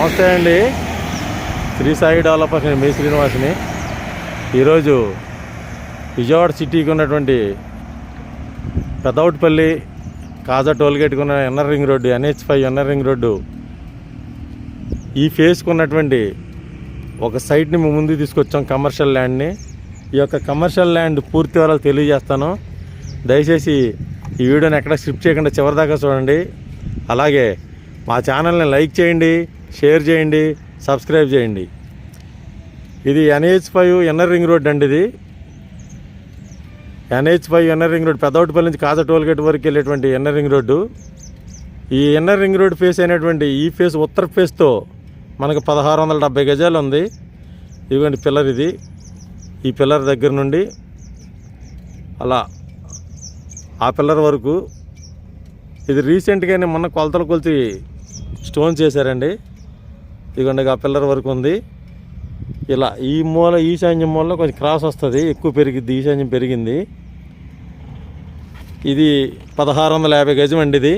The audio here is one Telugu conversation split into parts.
నమస్తే అండి. శ్రీ సాయి డెవలపర్స్ నేను మీ శ్రీనివాస్ని. ఈరోజు విజయవాడ సిటీకి ఉన్నటువంటి పెదవుటిపల్లి కాజా టోల్గేట్కి ఉన్న NR ring road NH five NR ring road ఈ ఫేస్కి ఉన్నటువంటి ఒక సైట్ని మేము ముందుకు తీసుకొచ్చాం కమర్షియల్ ల్యాండ్ని. ఈ యొక్క కమర్షియల్ ల్యాండ్ పూర్తి వివరాలు తెలియజేస్తాను. దయచేసి ఈ వీడియోని ఎక్కడ స్క్రిప్ట్ చేయకుండా చివరిదాకా చూడండి. అలాగే మా ఛానల్ని లైక్ చేయండి. షేర్ చేయండి సబ్స్క్రైబ్ చేయండి. ఇది NH five NR ring road అండి ఇది. NH five NR ring road Peddavatipalli నుంచి కాజా టోల్గేట్ వరకు వెళ్ళేటువంటి ఎన్ఆర్ రింగ్ రోడ్డు. ఈ ఇన్నర్ రింగ్ రోడ్ ఫేస్ అయినటువంటి ఈ ఫేస్ ఉత్తర ఫేస్తో మనకు పదహారు వందల డెబ్బై గజాలు ఉంది. ఇదిగోండి పిల్లర్ ఇది. ఈ పిల్లర్ దగ్గర నుండి అలా ఆ పిల్లర్ వరకు. ఇది రీసెంట్గానే మొన్న కొలతలు కొలిచి స్టోన్ చేశారండి. ఇదిగోండి ఆ పిల్లర్ వరకు ఉంది. ఇలా ఈ మూల ఈశాన్యం మూల కొంచెం క్రాస్ వస్తుంది ఎక్కువ పెరిగిద్ది ఈశాన్యం పెరిగింది. ఇది పదహారు వందల యాభై గజం అండి ఇది.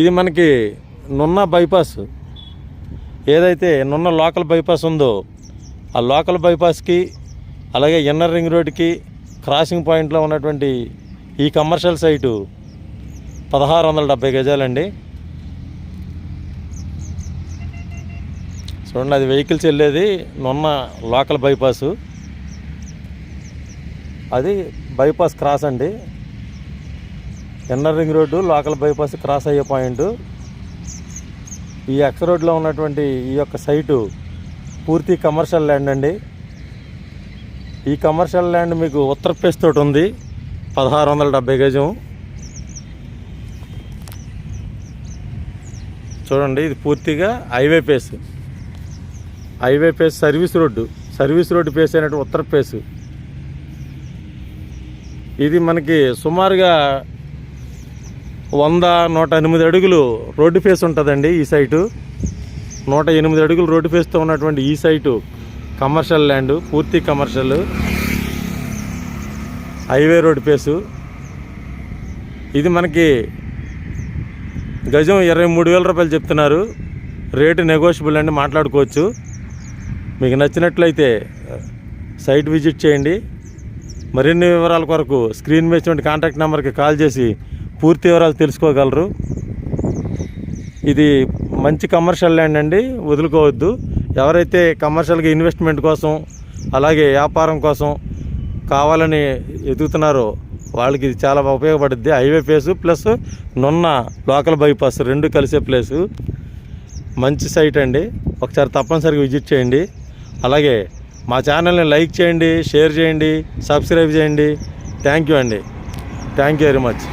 ఇది మనకి నున్న బైపాస్. ఏదైతే నున్న లోకల్ బైపాస్ ఉందో ఆ లోకల్ బైపాస్కి అలాగే ఇన్నర్ రింగ్ రోడ్కి క్రాసింగ్ పాయింట్లో ఉన్నటువంటి ఈ కమర్షియల్ సైటు పదహారు వందల డెబ్బై గజాలండి. చూడండి అది వెహికల్స్ వెళ్ళేది నున్న లోకల్ బైపాసు. అది బైపాస్ క్రాస్ అండి. Inner ring road local bypass cross అయ్యే పాయింట్. ఈ ఎక్స్ రోడ్లో ఉన్నటువంటి ఈ యొక్క సైటు పూర్తి కమర్షియల్ ల్యాండ్ అండి. ఈ కమర్షియల్ ల్యాండ్ మీకు ఉత్తర తోటి ఉంది. పదహారు వందల డెబ్బై గజం. చూడండి ఇది పూర్తిగా highway face. Highway face service road service road face అయినట్టు ఉత్తర పేస్. ఇది మనకి సుమారుగా వంద నూట ఎనిమిది అడుగులు రోడ్డు ఫేస్ ఉంటుందండి ఈ సైటు. నూట ఎనిమిది అడుగులు రోడ్డు ఫేస్తో ఉన్నటువంటి ఈ సైటు కమర్షియల్ ల్యాండ్ పూర్తి కమర్షియల్. హైవే రోడ్డు ఫేసు ఇది మనకి గజం ఇరవై మూడు వేల రూపాయలు చెప్తున్నారు. రేటు నెగోషియబుల్ అండి మాట్లాడుకోవచ్చు. మీకు నచ్చినట్లయితే సైట్ విజిట్ చేయండి. మరిన్ని వివరాల కొరకు స్క్రీన్ మీద కాంటాక్ట్ నెంబర్కి కాల్ చేసి పూర్తి వివరాలు తెలుసుకోగలరు. ఇది మంచి కమర్షియల్ ల్యాండ్ అండి వదులుకోవద్దు. ఎవరైతే కమర్షియల్గా ఇన్వెస్ట్మెంట్ కోసం అలాగే వ్యాపారం కోసం కావాలని ఎదుగుతున్నారో వాళ్ళకి ఇది చాలా ఉపయోగపడుద్ది. Highway place plus Nunna local bypass రెండు కలిసే ప్లేసు. మంచి సైట్ అండి. ఒకసారి తప్పనిసరిగా విజిట్ చేయండి. అలాగే మా ఛానల్ని లైక్ చేయండి షేర్ చేయండి సబ్స్క్రైబ్ చేయండి. థ్యాంక్ యూ అండి. Thank you very much.